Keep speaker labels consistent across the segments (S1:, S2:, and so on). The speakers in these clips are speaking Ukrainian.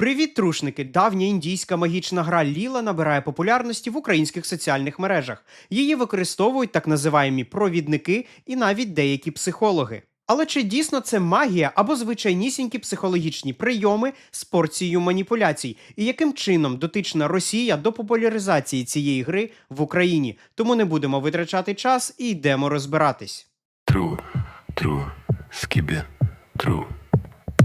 S1: Привіт, трушники! Давня індійська магічна гра Ліла набирає популярності в українських соціальних мережах. Її використовують так називаємі провідники і навіть деякі психологи. Але чи дійсно це магія або звичайнісінькі психологічні прийоми з порцією маніпуляцій? І яким чином дотична Росія до популяризації цієї гри в Україні? Тому не будемо витрачати час і йдемо розбиратись.
S2: True, true, skibbe, true.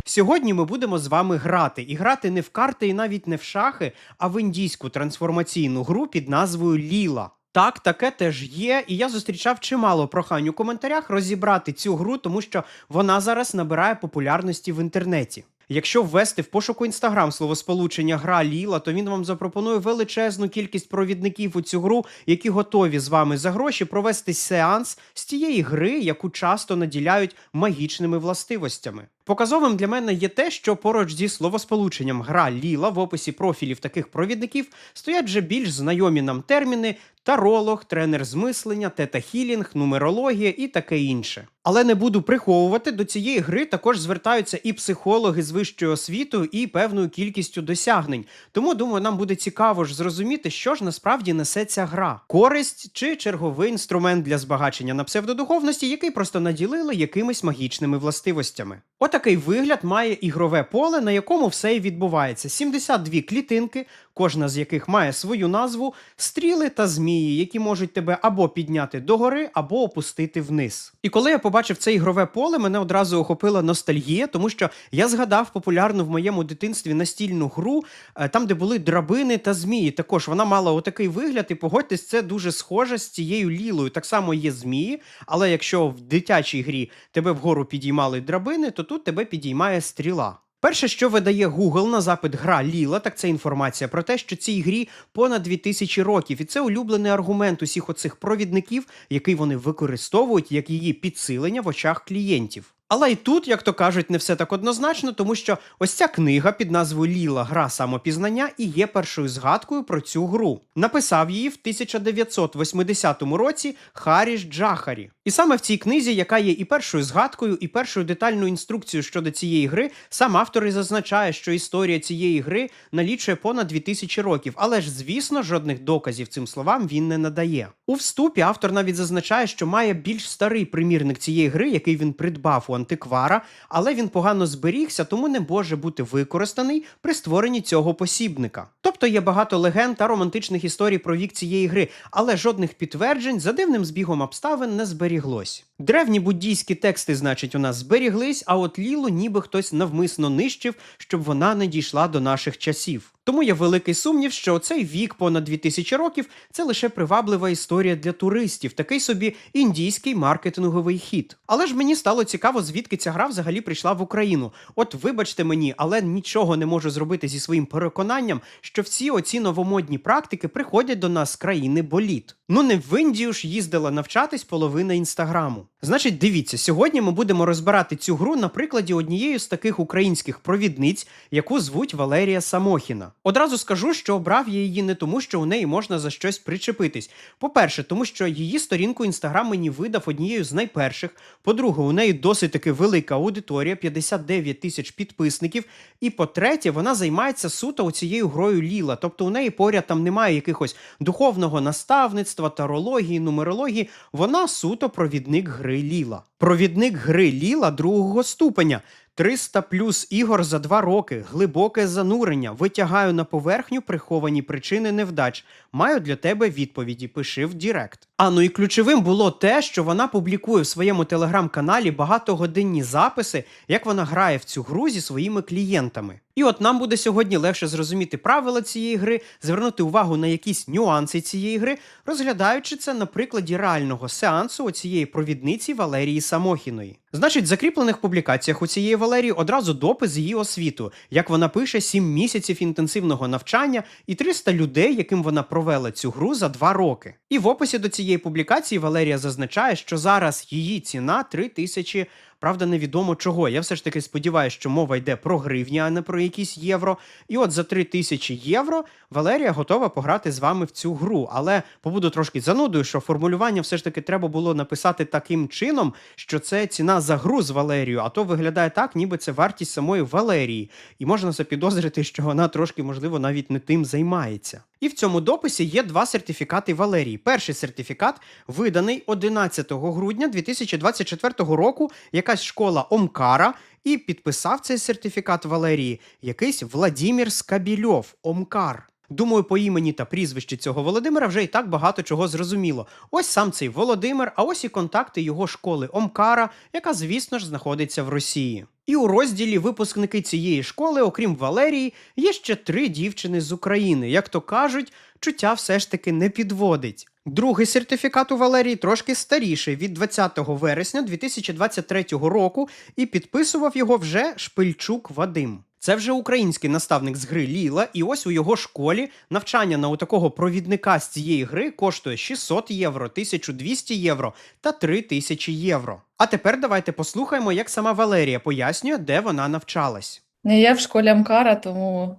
S1: Сьогодні ми будемо з вами грати і грати не в карти і навіть не в шахи, а в індійську трансформаційну гру під назвою Ліла. Так, таке теж є, і я зустрічав чимало прохань у коментарях розібрати цю гру, тому що вона зараз набирає популярності в інтернеті. Якщо ввести в пошуку інстаграм словосполучення гра Ліла, то він вам запропонує величезну кількість провідників у цю гру, які готові з вами за гроші провести сеанс з тієї гри, яку часто наділяють магічними властивостями. Показовим для мене є те, що поруч зі словосполученням гра Ліла в описі профілів таких провідників стоять вже більш знайомі нам терміни таролог, тренер з мислення, тета-хілінг, нумерологія і таке інше. Але не буду приховувати, до цієї гри також звертаються і психологи з вищою освітою і певною кількістю досягнень. Тому думаю, нам буде цікаво ж зрозуміти, що ж насправді несе ця гра: користь чи черговий інструмент для збагачення на псевдодуховності, який просто наділили якимись магічними властивостями. Отакий вигляд має ігрове поле, на якому все і відбувається: 72 клітинки, кожна з яких має свою назву, стріли та змії, які можуть тебе або підняти догори, або опустити вниз. І коли я побачив це ігрове поле, мене одразу охопила ностальгія, тому що я згадав популярну в моєму дитинстві настільну гру, е, там, де були драбини та змії. Також вона мала отакий вигляд, і погодьтесь, це дуже схоже з цією лілою. Так само є змії, але якщо в дитячій грі тебе вгору підіймали драбини, то тут тебе підіймає стріла. Перше, що видає Google на запит гра Ліла, так це інформація про те, що цій грі понад 2000 років, і це улюблений аргумент усіх оцих провідників, який вони використовують як її підсилення в очах клієнтів. Але і тут, як то кажуть, не все так однозначно, тому що ось ця книга під назвою Ліла Гра самопізнання і є першою згадкою про цю гру. Написав її в 1980 році Харіш Джахарі. І саме в цій книзі, яка є і першою згадкою, і першою детальною інструкцією щодо цієї гри, сам автор і зазначає, що історія цієї гри налічує понад 2000 років. Але ж, звісно, жодних доказів цим словам він не надає. У вступі автор навіть зазначає, що має більш старий примірник цієї гри, який він придбав у антиквара, але він погано зберігся, тому не може бути використаний при створенні цього посібника. Тобто є багато легенд та романтичних історій про вік цієї гри, але жодних підтверджень за дивним збігом обставин не зберіглось. Древні буддійські тексти, значить, у нас зберіглись, а от лілу ніби хтось навмисно нищив, щоб вона не дійшла до наших часів. Тому є великий сумнів, що цей вік понад 2000 років це лише приваблива історія для туристів, такий собі індійський маркетинговий хід. Але ж мені стало цікаво, звідки ця гра взагалі прийшла в Україну. От вибачте мені, але нічого не можу зробити зі своїм переконанням, що всі оці новомодні практики приходять до нас з країни боліт. Ну не в Індію ж їздила навчатись половина інстаграму. Значить, дивіться, сьогодні ми будемо розбирати цю гру на прикладі однієї з таких українських провідниць, яку звуть Валерія Самохіна. Одразу скажу, що обрав я її не тому, що у неї можна за щось причепитись. По-перше, тому що її сторінку інстаграм мені видав однією з найперших. По-друге, у неї досить таки велика аудиторія, 59 тисяч підписників. І по-третє, вона займається суто цією грою Ліла. Тобто у неї поряд там немає якихось духовного наставництва, тарології, нумерології. Вона суто провідник гри Ліла. Провідник гри Ліла другого ступеня. 300 плюс ігор за два роки, глибоке занурення. Витягаю на поверхню приховані причини невдач. Маю для тебе відповіді. Пиши в Дірект. А ну і ключовим було те, що вона публікує в своєму телеграм-каналі багатогодинні записи, як вона грає в цю гру зі своїми клієнтами. І от нам буде сьогодні легше зрозуміти правила цієї гри, звернути увагу на якісь нюанси цієї гри, розглядаючи це на прикладі реального сеансу цієї провідниці Валерії Самохіної. Значить, в закріплених публікаціях у цієї Валерії одразу допис її освіту, як вона пише 7 місяців інтенсивного навчання і 300 людей, яким вона провела цю гру за 2 роки. І в описі до цієї публікації Валерія зазначає, що зараз її ціна 3 тисячі Правда, невідомо чого. Я все ж таки сподіваюся, що мова йде про гривні, а не про якісь євро. І от за 3 тисячі євро Валерія готова пограти з вами в цю гру. Але побуду трошки занудою, що формулювання все ж таки треба було написати таким чином, що це ціна за гру з Валерією, а то виглядає так, ніби це вартість самої Валерії. І можна запідозрити, що вона трошки, можливо, навіть не тим займається. І в цьому дописі є два сертифікати Валерії. Перший сертифікат виданий 11 грудня 2024 року. Якась школа Омкара, і підписав цей сертифікат Валерії якийсь Владімір Скабільов, Омкар. Думаю, по імені та прізвищі цього Володимира вже і так багато чого зрозуміло. Ось сам цей Володимир, а ось і контакти його школи Омкара, яка, звісно ж, знаходиться в Росії. І у розділі випускники цієї школи, окрім Валерії, є ще три дівчини з України. Як то кажуть, чуття все ж таки не підводить. Другий сертифікат у Валерії трошки старіший від 20 вересня 2023 року, і підписував його вже Шпильчук Вадим. Це вже український наставник з гри Ліла, і ось у його школі навчання на такого провідника з цієї гри коштує 600 євро, 1200 євро та 3000 євро. А тепер давайте послухаємо, як сама Валерія пояснює, де вона навчалась.
S3: Не я в школі Амкара, тому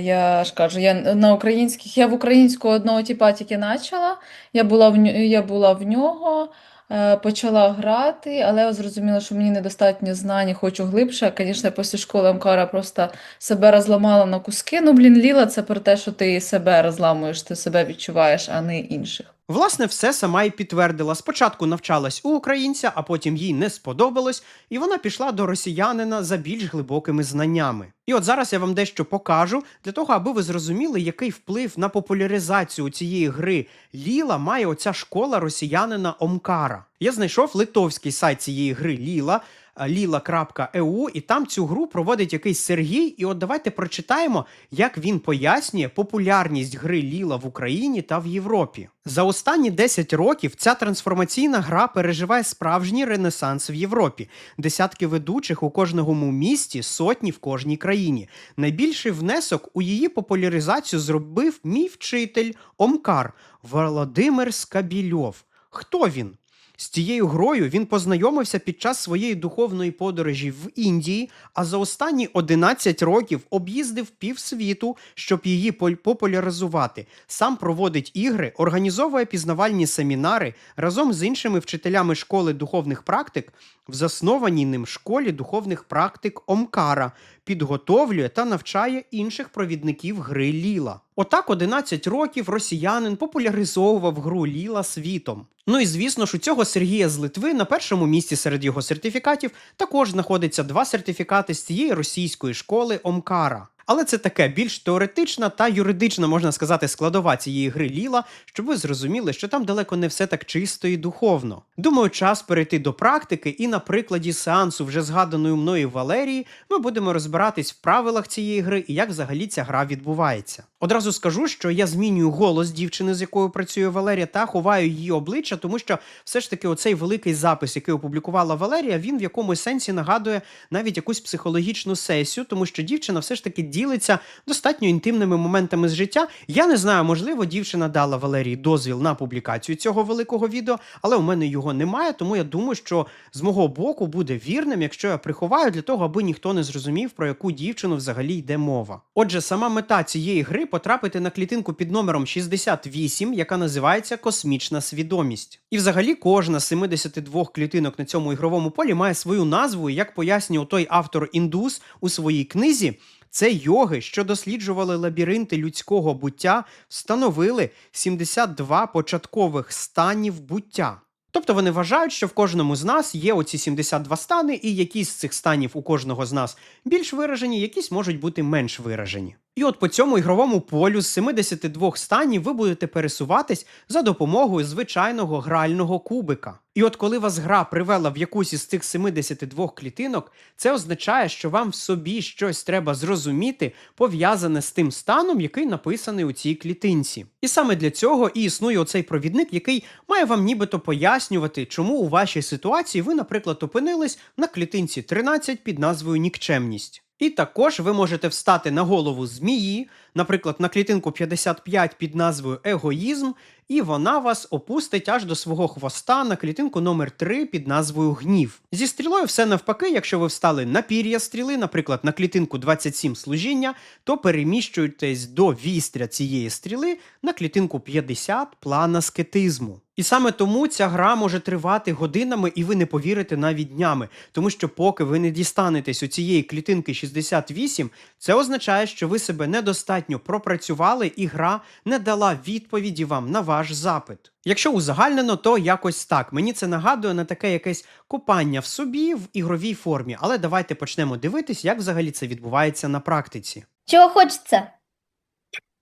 S3: я ж кажу, я на українських, я в українську одного тіпа тільки почала. Я була в я була в нього, е, почала грати, але зрозуміла, що мені недостатньо знань, хочу глибше. Звісно, після школи Амкара просто себе розламала на куски. Ну, блін, Ліла, це про те, що ти себе розламуєш, ти себе відчуваєш, а не інших.
S1: Власне, все сама і підтвердила. Спочатку навчалась у українця, а потім їй не сподобалось, і вона пішла до росіянина за більш глибокими знаннями. І от зараз я вам дещо покажу для того, аби ви зрозуміли, який вплив на популяризацію цієї гри Ліла має оця школа росіянина Омкара. Я знайшов литовський сайт цієї гри Ліла. Е, Lila.eu, і там цю гру проводить якийсь Сергій. І от давайте прочитаємо, як він пояснює популярність гри Ліла в Україні та в Європі. За останні 10 років ця трансформаційна гра переживає справжній ренесанс в Європі. Десятки ведучих у кожному місті, сотні в кожній країні. Найбільший внесок у її популяризацію зробив мій вчитель Омкар Володимир Скабільов. Хто він? З цією грою він познайомився під час своєї духовної подорожі в Індії, а за останні 11 років об'їздив півсвіту, щоб її популяризувати. Сам проводить ігри, організовує пізнавальні семінари разом з іншими вчителями школи духовних практик в заснованій ним школі духовних практик Омкара, підготовлює та навчає інших провідників гри Ліла. Отак 11 років росіянин популяризовував гру Ліла світом. Ну і звісно ж, у цього Сергія з Литви на першому місці серед його сертифікатів також знаходиться два сертифікати з цієї російської школи Омкара. Але це таке більш теоретична та юридична, можна сказати, складова цієї гри Ліла, щоб ви зрозуміли, що там далеко не все так чисто і духовно. Думаю, час перейти до практики, і на прикладі сеансу вже згаданої мною Валерії ми будемо розбиратись в правилах цієї гри і як взагалі ця гра відбувається. Одразу скажу, що я змінюю голос дівчини, з якою працює Валерія, та ховаю її обличчя, тому що все ж таки оцей великий запис, який опублікувала Валерія, він в якомусь сенсі нагадує навіть якусь психологічну сесію, тому що дівчина все ж таки ділиться достатньо інтимними моментами з життя. Я не знаю, можливо, дівчина дала Валерії дозвіл на публікацію цього великого відео, але у мене його немає, тому я думаю, що з мого боку буде вірним, якщо я приховаю для того, аби ніхто не зрозумів, про яку дівчину взагалі йде мова. Отже, сама мета цієї гри потрапити на клітинку під номером 68, яка називається Космічна свідомість. І взагалі кожна з 72 клітинок на цьому ігровому полі має свою назву, як пояснює той автор індус у своїй книзі. Це йоги, що досліджували лабіринти людського буття, встановили 72 початкових станів буття. Тобто вони вважають, що в кожному з нас є оці 72 стани, і якісь з цих станів у кожного з нас більш виражені, якісь можуть бути менш виражені. І от по цьому ігровому полю з 72 станів ви будете пересуватись за допомогою звичайного грального кубика. І от коли вас гра привела в якусь із цих 72 клітинок, це означає, що вам в собі щось треба зрозуміти, пов'язане з тим станом, який написаний у цій клітинці. І саме для цього і існує оцей провідник, який має вам нібито пояснювати, чому у вашій ситуації ви, наприклад, опинились на клітинці 13 під назвою нікчемність. І також ви можете встати на голову змії, наприклад, на клітинку 55 під назвою Егоїзм, і вона вас опустить аж до свого хвоста на клітинку номер 3 під назвою Гнів. Зі стрілою все навпаки, якщо ви встали на пір'я стріли, наприклад, на клітинку 27 служіння, то переміщуєтесь до вістря цієї стріли на клітинку 50 план аскетизму. І саме тому ця гра може тривати годинами, і ви не повірите навіть днями, тому що поки ви не дістанетесь у цієї клітинки 68, це означає, що ви себе недостатньо пропрацювали, і гра не дала відповіді вам на ваш запит. Якщо узагальнено, то якось так. Мені це нагадує на таке якесь копання в собі в ігровій формі. Але давайте почнемо дивитись, як взагалі це відбувається на практиці.
S4: Чого хочеться?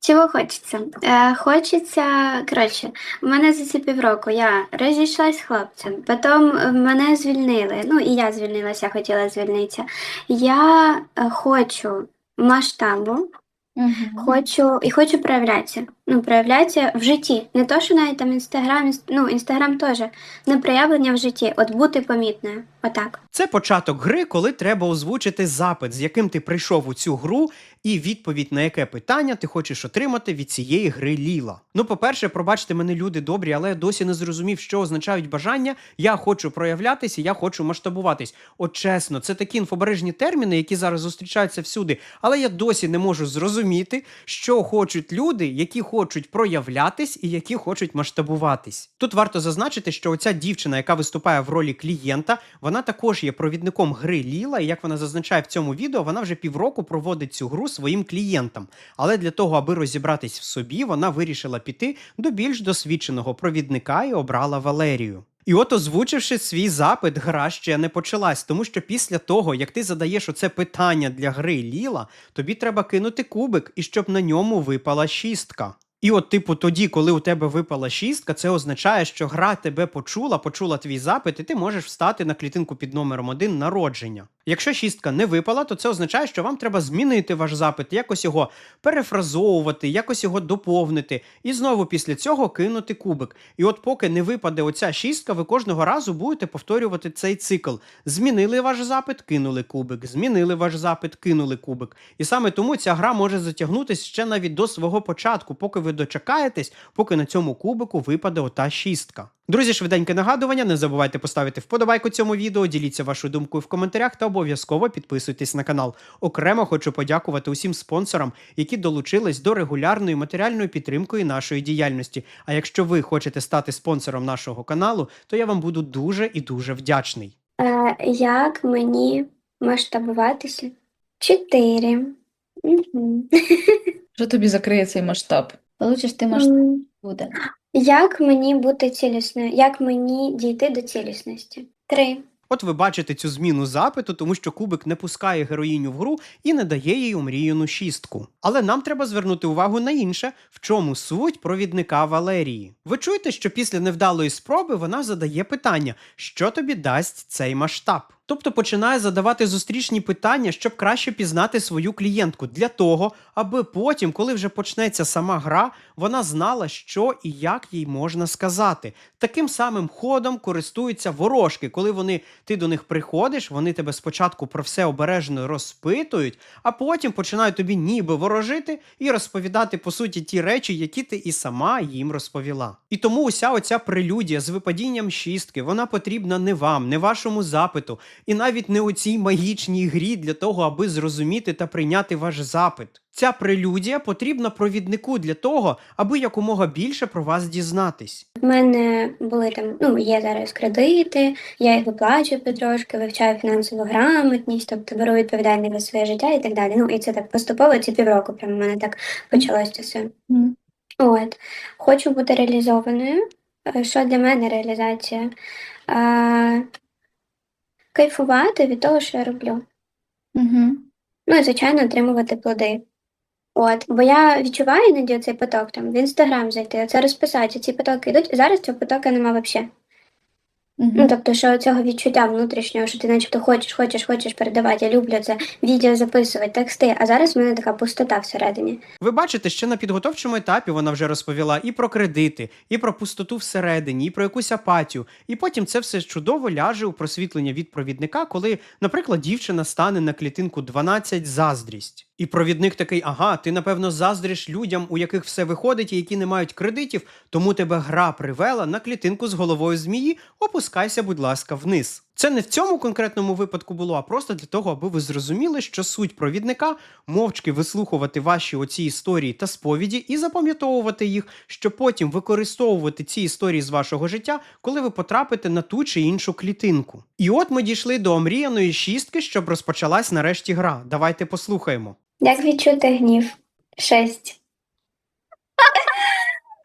S5: Чого хочеться? Е, хочеться, коротше, в мене за ці півроку я розійшлась з хлопцем, потім мене звільнили. Ну і я звільнилася, я хотіла звільнитися. Я е, хочу масштабу,
S4: Угу.
S5: хочу і хочу проявлятися. Ну, проявлятися в житті. Не то, що навіть там інстаграм, інс- ну, інстаграм теж, не проявлення в житті, от бути помітною. Отак.
S1: Це початок гри, коли треба озвучити запит, з яким ти прийшов у цю гру, і відповідь на яке питання ти хочеш отримати від цієї гри Ліла. Ну, по-перше, пробачте мене, люди добрі, але я досі не зрозумів, що означають бажання. Я хочу проявлятися, я хочу масштабуватись. От чесно, це такі інфобережні терміни, які зараз зустрічаються всюди. Але я досі не можу зрозуміти, що хочуть люди, які хочуть проявлятись і які хочуть масштабуватись. Тут варто зазначити, що оця дівчина, яка виступає в ролі клієнта, вона також є провідником гри Ліла. І як вона зазначає в цьому відео, вона вже півроку проводить цю гру своїм клієнтам. Але для того, аби розібратись в собі, вона вирішила піти до більш досвідченого провідника і обрала Валерію. І от, озвучивши свій запит, гра ще не почалась, тому що після того, як ти задаєш оце питання для гри Ліла, тобі треба кинути кубик, і щоб на ньому випала шістка. І от, типу, тоді, коли у тебе випала шістка, це означає, що гра тебе почула, почула твій запит, і ти можеш встати на клітинку під номером один народження. Якщо шістка не випала, то це означає, що вам треба змінити ваш запит, якось його перефразовувати, якось його доповнити, і знову після цього кинути кубик. І от поки не випаде оця шістка, ви кожного разу будете повторювати цей цикл. Змінили ваш запит, кинули кубик, змінили ваш запит, кинули кубик. І саме тому ця гра може затягнутися ще навіть до свого початку, поки ви дочекаєтесь, поки на цьому кубику випаде ота шістка. Друзі, швиденьке нагадування. Не забувайте поставити вподобайку цьому відео, діліться вашою думкою в коментарях та обов'язково підписуйтесь на канал. Окремо хочу подякувати усім спонсорам, які долучились до регулярної матеріальної підтримкої нашої діяльності. А якщо ви хочете стати спонсором нашого каналу, то я вам буду дуже і дуже вдячний.
S5: Е, як мені масштабуватися? Чотири. Угу.
S3: Що тобі закриє цей масштаб?
S4: Получиш ти масштаб буде.
S5: Як мені бути цілісною? Як мені дійти до цілісності? Три.
S1: От ви бачите цю зміну запиту, тому що кубик не пускає героїню в гру і не дає їй омріяну шістку. Але нам треба звернути увагу на інше, в чому суть провідника Валерії. Ви чуєте, що після невдалої спроби вона задає питання, що тобі дасть цей масштаб. Тобто починає задавати зустрічні питання, щоб краще пізнати свою клієнтку для того, аби потім, коли вже почнеться сама гра, вона знала, що і як їй можна сказати. Таким самим ходом користуються ворожки, коли вони ти до них приходиш, вони тебе спочатку про все обережно розпитують, а потім починають тобі ніби ворожити і розповідати по суті ті речі, які ти і сама їм розповіла. І тому уся оця прелюдія з випадінням шістки, вона потрібна не вам, не вашому запиту, і навіть не у цій магічній грі для того, аби зрозуміти та прийняти ваш запит. Ця прелюдія потрібна провіднику для того, аби якомога більше про вас дізнатись.
S5: В мене були там, ну, є зараз кредити, я їх виплачую потрошки, вивчаю фінансову грамотність, тобто беру відповідальність за своє життя і так далі. Ну, і це так поступово, ці півроку прямо в мене так почалося це все. От. Хочу бути реалізованою. Е, Що для мене реалізація? А, кайфувати від того, що я роблю.
S4: Угу.
S5: Ну і, звичайно, отримувати плоди. От, бо я відчуваю іноді цей поток там в інстаграм зайти, це розписати, ці потоки йдуть. Зараз цього потока нема взагалі. Ну, тобто, що цього відчуття внутрішнього, що ти начебто хочеш, хочеш, хочеш передавати, я люблю це, відео записувати, тексти, а зараз в мене така пустота всередині.
S1: Ви бачите, ще на підготовчому етапі вона вже розповіла і про кредити, і про пустоту всередині, і про якусь апатію. І потім це все чудово ляже у просвітлення від провідника, коли, наприклад, дівчина стане на клітинку 12 заздрість. І провідник такий: ага, ти напевно заздриш людям, у яких все виходить і які не мають кредитів, тому тебе гра привела на клітинку з головою змії. Опускайся, будь ласка, вниз. Це не в цьому конкретному випадку було, а просто для того, аби ви зрозуміли, що суть провідника мовчки вислухувати ваші оці історії та сповіді і запам'ятовувати їх, щоб потім використовувати ці історії з вашого життя, коли ви потрапите на ту чи іншу клітинку. І от ми дійшли до омріяної шістки, щоб розпочалась нарешті гра. Давайте послухаємо.
S5: Як відчути гнів? Шесть.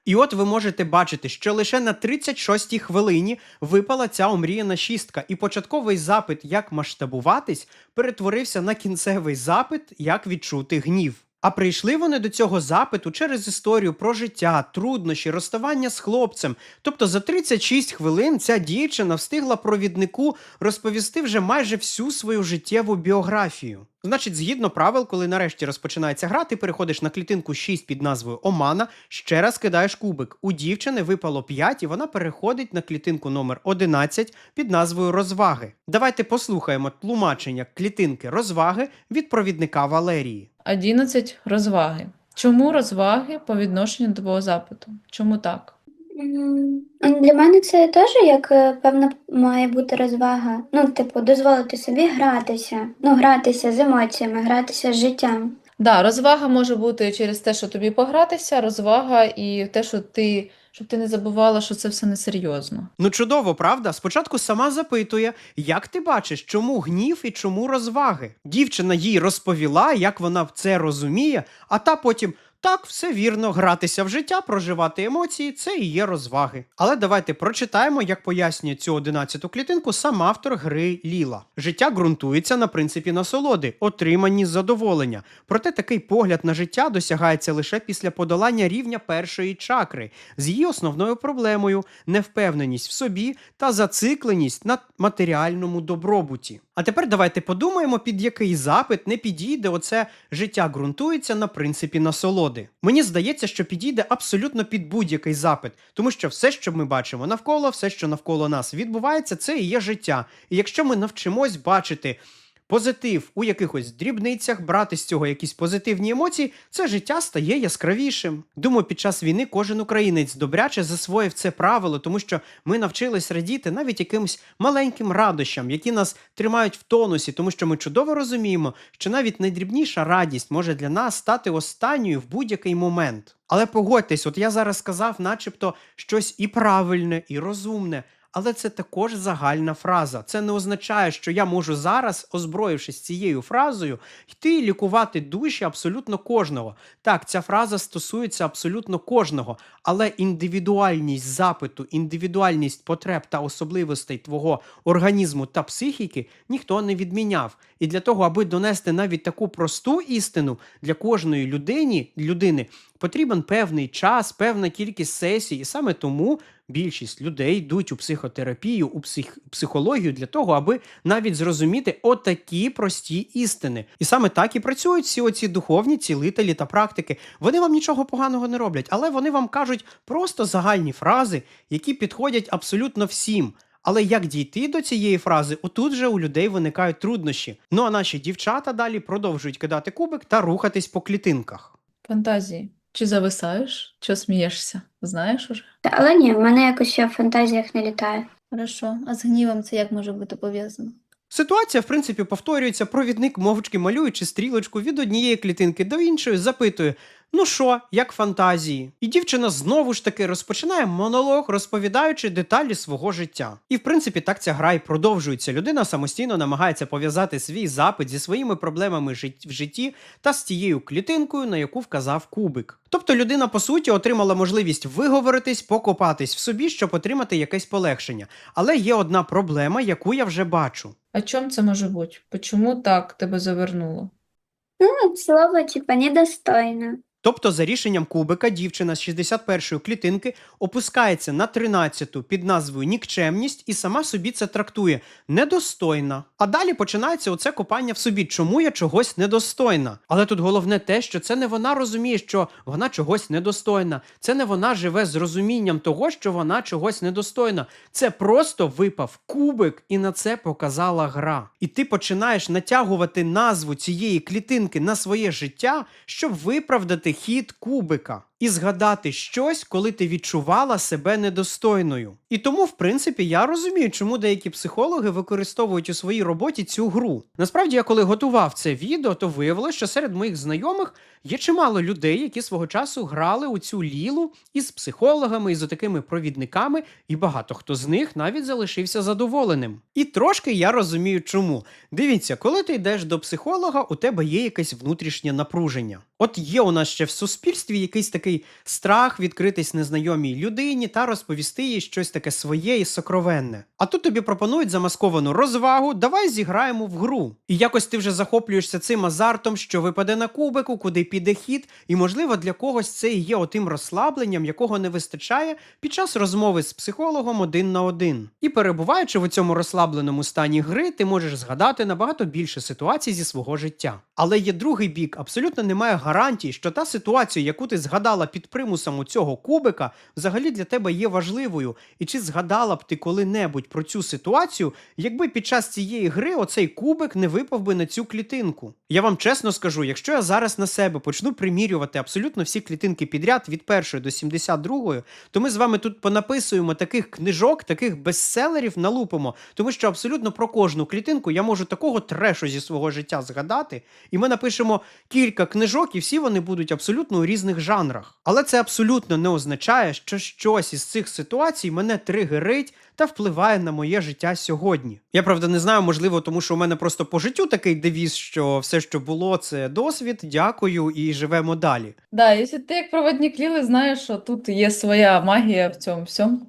S1: І от ви можете бачити, що лише на 36-й хвилині випала ця омріяна шістка, і початковий запит, як масштабуватись, перетворився на кінцевий запит, як відчути гнів. А прийшли вони до цього запиту через історію про життя, труднощі, розставання з хлопцем. Тобто за 36 хвилин ця дівчина встигла провіднику розповісти вже майже всю свою життєву біографію. Значить, згідно правил, коли нарешті розпочинається гра, ти переходиш на клітинку 6 під назвою Омана, ще раз кидаєш кубик. У дівчини випало 5, і вона переходить на клітинку номер 11 під назвою Розваги. Давайте послухаємо тлумачення клітинки розваги від провідника Валерії.
S3: 11 розваги. Чому розваги по відношенню до твого запиту? Чому так?
S5: Для мене це теж як е, певна має бути розвага. Ну, типу, дозволити собі гратися. Ну, гратися з емоціями, гратися з життям.
S3: Да, розвага може бути через те, що тобі погратися, розвага і те, що ти, щоб ти не забувала, що це все несерйозно.
S1: Ну чудово, правда? Спочатку сама запитує, як ти бачиш, чому гнів і чому розваги. Дівчина їй розповіла, як вона це розуміє, а та потім. Так, все вірно, гратися в життя, проживати емоції це і є розваги. Але давайте прочитаємо, як пояснює цю одинадцяту клітинку сам автор гри Ліла. Життя ґрунтується на принципі насолоди, отриманні задоволення. Проте такий погляд на життя досягається лише після подолання рівня першої чакри з її основною проблемою невпевненість в собі та зацикленість на матеріальному добробуті. А тепер давайте подумаємо, під який запит не підійде оце життя ґрунтується на принципі насолоди. Мені здається, що підійде абсолютно під будь-який запит, тому що все, що ми бачимо навколо, все, що навколо нас відбувається, це і є життя. І якщо ми навчимось бачити позитив у якихось дрібницях, брати з цього якісь позитивні емоції, це життя стає яскравішим. Думаю, під час війни кожен українець добряче засвоїв це правило, тому що ми навчились радіти навіть якимось маленьким радощам, які нас тримають в тонусі, тому що ми чудово розуміємо, що навіть найдрібніша радість може для нас стати останньою в будь-який момент. Але погодьтесь, от я зараз сказав, начебто, щось і правильне, і розумне. Але це також загальна фраза. Це не означає, що я можу зараз, озброївшись цією фразою, йти лікувати душі абсолютно кожного. Так, ця фраза стосується абсолютно кожного, але індивідуальність запиту, індивідуальність потреб та особливостей твого організму та психіки ніхто не відміняв. І для того, аби донести навіть таку просту істину для кожної людини, людини потрібен певний час, певна кількість сесій, і саме тому більшість людей йдуть у психотерапію, у псих... психологію для того, аби навіть зрозуміти отакі прості істини. І саме так і працюють всі оці духовні цілителі та практики. Вони вам нічого поганого не роблять, але вони вам кажуть просто загальні фрази, які підходять абсолютно всім. Але як дійти до цієї фрази, отут же у людей виникають труднощі. Ну а наші дівчата далі продовжують кидати кубик та рухатись по клітинках.
S3: Фантазії. Чи зависаєш, чи смієшся? Знаєш уже?
S5: Та, але ні, в мене якось ще в фантазіях не літає.
S4: Хорошо. А з гнівом це як може бути пов'язано?
S1: Ситуація, в принципі, повторюється. Провідник мовчки малюючи стрілочку від однієї клітинки до іншої, запитує: Ну що, як фантазії? І дівчина знову ж таки розпочинає монолог, розповідаючи деталі свого життя. І в принципі, так ця гра і продовжується. Людина самостійно намагається пов'язати свій запит зі своїми проблемами жит- в житті та з тією клітинкою, на яку вказав кубик. Тобто людина, по суті, отримала можливість виговоритись, покопатись в собі, щоб отримати якесь полегшення. Але є одна проблема, яку я вже бачу.
S3: А чом це може бути? Почому так тебе завернуло?
S5: Ну, слово, типа, недостойно.
S1: Тобто, за рішенням кубика, дівчина з 61-ї клітинки опускається на 13-ту під назвою нікчемність і сама собі це трактує недостойна. А далі починається оце копання в собі, чому я чогось недостойна. Але тут головне те, що це не вона розуміє, що вона чогось недостойна. Це не вона живе з розумінням того, що вона чогось недостойна. Це просто випав кубик, і на це показала гра. І ти починаєш натягувати назву цієї клітинки на своє життя, щоб виправдати хід кубика. І згадати щось, коли ти відчувала себе недостойною. І тому, в принципі, я розумію, чому деякі психологи використовують у своїй роботі цю гру. Насправді, я коли готував це відео, то виявилося, що серед моїх знайомих є чимало людей, які свого часу грали у цю лілу із психологами, і з такими провідниками, і багато хто з них навіть залишився задоволеним. І трошки я розумію, чому. Дивіться, коли ти йдеш до психолога, у тебе є якесь внутрішнє напруження. От є у нас ще в суспільстві якийсь такий страх відкритись незнайомій людині та розповісти їй щось таке своє і сокровенне. А тут тобі пропонують замасковану розвагу, давай зіграємо в гру. І якось ти вже захоплюєшся цим азартом, що випаде на кубику, куди піде хід, і можливо для когось це і є отим розслабленням, якого не вистачає під час розмови з психологом один на один. І перебуваючи в цьому розслабленому стані гри, ти можеш згадати набагато більше ситуацій зі свого життя. Але є другий бік, абсолютно немає гарантій, що та ситуація, яку ти згадала під примусом у цього кубика, взагалі для тебе є важливою. І чи згадала б ти коли-небудь про цю ситуацію, якби під час цієї гри оцей кубик не випав би на цю клітинку? Я вам чесно скажу, якщо я зараз на себе почну примірювати абсолютно всі клітинки підряд від першої до 72, то ми з вами тут понаписуємо таких книжок, таких бестселерів налупимо, тому що абсолютно про кожну клітинку я можу такого трешу зі свого життя згадати, і ми напишемо кілька книжок, і всі вони будуть абсолютно у різних жанрах. Але це абсолютно не означає, що щось із цих ситуацій мене тригерить та впливає на моє життя сьогодні. Я правда не знаю, можливо, тому що у мене просто по життю такий девіз, що все, що було, це досвід. Дякую і живемо далі.
S3: Да, якщо ти як проводник Ліли, знаєш, що тут є своя магія в цьому всьому.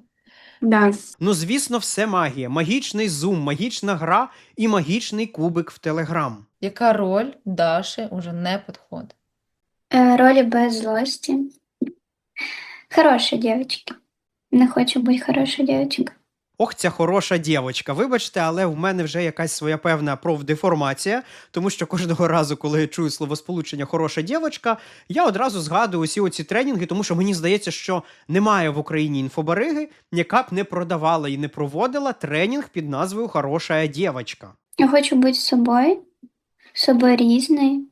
S5: Да.
S1: Ну, звісно, все магія, магічний зум, магічна гра і магічний кубик в Телеграм.
S3: Яка роль Даші уже не підходить?
S5: Е, Ролі без злості. Хороша дівчинка. Не хочу бути хороша дівчинка.
S1: Ох, ця хороша дівочка. Вибачте, але в мене вже якась своя певна профдеформація, тому що кожного разу, коли я чую словосполучення хороша дівочка, я одразу згадую усі оці тренінги, тому що мені здається, що немає в Україні інфобариги, яка б не продавала і не проводила тренінг під назвою Хороша дівочка.
S5: Я хочу бути собою, собою різною,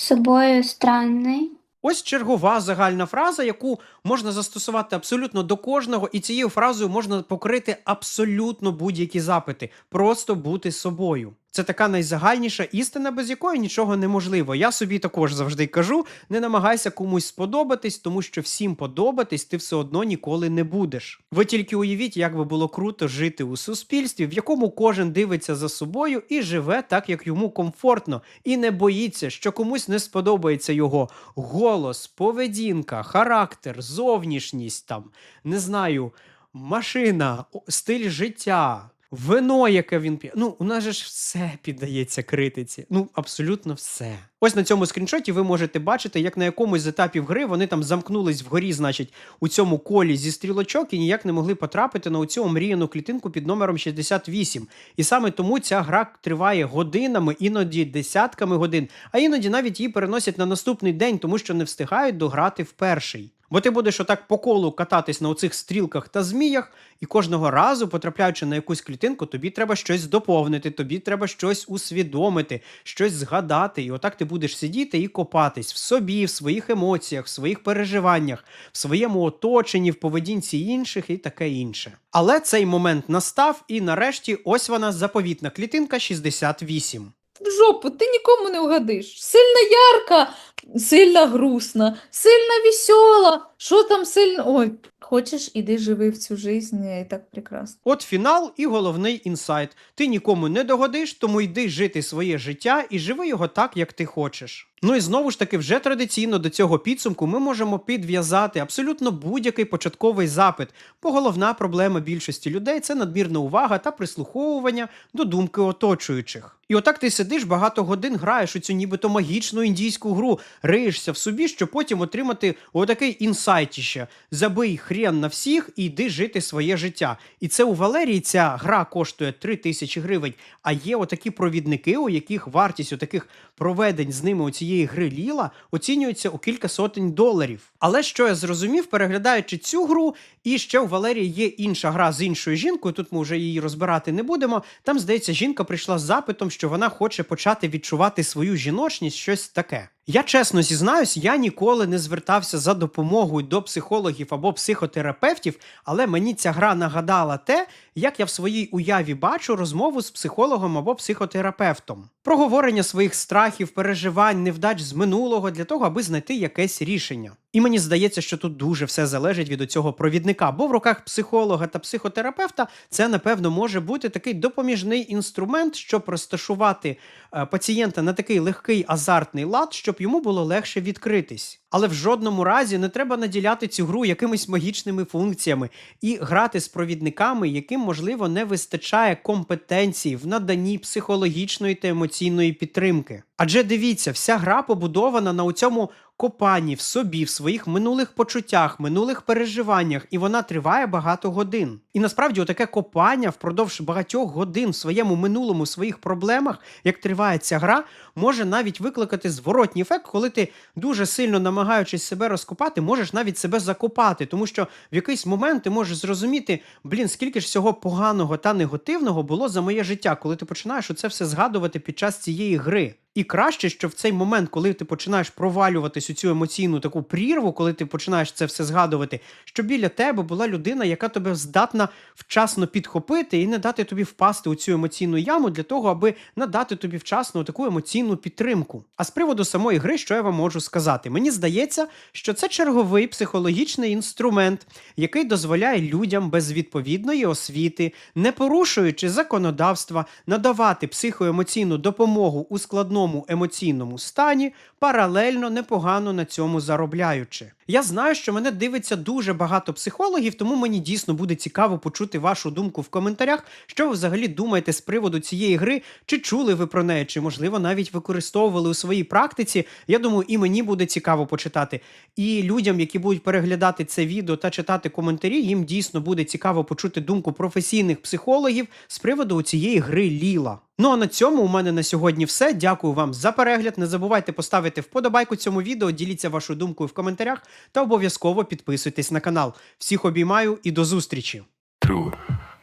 S5: собою странний.
S1: Ось чергова загальна фраза, яку можна застосувати абсолютно до кожного, і цією фразою можна покрити абсолютно будь-які запити, просто бути собою. Це така найзагальніша істина, без якої нічого неможливо. Я собі також завжди кажу: не намагайся комусь сподобатись, тому що всім подобатись ти все одно ніколи не будеш. Ви тільки уявіть, як би було круто жити у суспільстві, в якому кожен дивиться за собою і живе так, як йому комфортно, і не боїться, що комусь не сподобається його голос, поведінка, характер, зовнішність там, не знаю, машина, стиль життя. Вино, яке він п'є. Ну, у нас же ж все піддається критиці. Ну, абсолютно все. Ось на цьому скріншоті ви можете бачити, як на якомусь з етапів гри вони там замкнулись вгорі, значить, у цьому колі зі стрілочок і ніяк не могли потрапити на оцю омріяну клітинку під номером 68. І саме тому ця гра триває годинами, іноді десятками годин, а іноді навіть її переносять на наступний день, тому що не встигають дограти в перший. Бо ти будеш отак по колу кататись на оцих стрілках та зміях, і кожного разу, потрапляючи на якусь клітинку, тобі треба щось доповнити, тобі треба щось усвідомити, щось згадати. І отак ти будеш сидіти і копатись в собі, в своїх емоціях, в своїх переживаннях, в своєму оточенні, в поведінці інших і таке інше. Але цей момент настав, і нарешті ось вона заповітна клітинка 68.
S3: В жопу, ти нікому не угадиш. Сильно ярка, сильно грустна, сильно весела. Що там сильно. Ой, хочеш, іди живи в цю жизнь, і так прекрасно.
S1: От фінал і головний інсайт. Ти нікому не догодиш, тому йди жити своє життя і живи його так, як ти хочеш. Ну і знову ж таки, вже традиційно до цього підсумку ми можемо підв'язати абсолютно будь-який початковий запит, бо головна проблема більшості людей це надмірна увага та прислуховування до думки оточуючих. І отак ти сидиш багато годин, граєш у цю нібито магічну індійську гру, риєшся в собі, щоб потім отримати отакий інсайтіще. Забий хрен на всіх і йди жити своє життя. І це у Валерії ця гра коштує 3 тисячі гривень. А є отакі провідники, у яких вартість отаких проведень з ними у цієї гри Ліла оцінюється у кілька сотень доларів. Але що я зрозумів, переглядаючи цю гру, і ще у Валерії є інша гра з іншою жінкою. Тут ми вже її розбирати не будемо. Там, здається, жінка прийшла з запитом, що вона хоче почати відчувати свою жіночність, щось таке. Я чесно зізнаюсь, я ніколи не звертався за допомогою до психологів або психотерапевтів, але мені ця гра нагадала те, як я в своїй уяві бачу розмову з психологом або психотерапевтом. Проговорення своїх страхів, переживань, невдач з минулого для того, аби знайти якесь рішення. І мені здається, що тут дуже все залежить від цього провідника, бо в руках психолога та психотерапевта це, напевно, може бути такий допоміжний інструмент, щоб розташувати е, пацієнта на такий легкий азартний лад, щоб йому було легше відкритись. Але в жодному разі не треба наділяти цю гру якимись магічними функціями і грати з провідниками, яким, можливо, не вистачає компетенції в наданні психологічної та емоційної підтримки. Адже дивіться, вся гра побудована на цьому копанні в собі, в своїх минулих почуттях, минулих переживаннях, і вона триває багато годин. І насправді, отаке копання впродовж багатьох годин в своєму минулому, в своїх проблемах, як триває ця гра, може навіть викликати зворотній ефект, коли ти дуже сильно намагаючись себе розкопати, можеш навіть себе закопати, тому що в якийсь момент ти можеш зрозуміти, блін, скільки ж всього поганого та негативного було за моє життя, коли ти починаєш оце все згадувати під час цієї гри. І краще, що в цей момент, коли ти починаєш провалюватись у цю емоційну таку прірву, коли ти починаєш це все згадувати, що біля тебе була людина, яка тебе здатна вчасно підхопити і не дати тобі впасти у цю емоційну яму для того, аби надати тобі вчасно таку емоційну підтримку. А з приводу самої гри, що я вам можу сказати? Мені здається, що це черговий психологічний інструмент, який дозволяє людям без відповідної освіти, не порушуючи законодавства, надавати психоемоційну допомогу у складному емоційному стані, паралельно непогано на цьому заробляючи. Я знаю, що мене дивиться дуже багато психологів, тому мені дійсно буде цікаво почути вашу думку в коментарях, що ви взагалі думаєте з приводу цієї гри, чи чули ви про неї, чи можливо навіть використовували у своїй практиці. Я думаю, і мені буде цікаво почитати. І людям, які будуть переглядати це відео та читати коментарі, їм дійсно буде цікаво почути думку професійних психологів з приводу цієї гри Ліла. Ну а на цьому у мене на сьогодні все. Дякую вам за перегляд. Не забувайте поставити вподобайку цьому відео, діліться вашою думкою в коментарях та обов'язково підписуйтесь на канал. Всіх обіймаю і до зустрічі!
S2: True,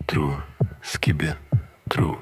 S2: true, skibbe, true.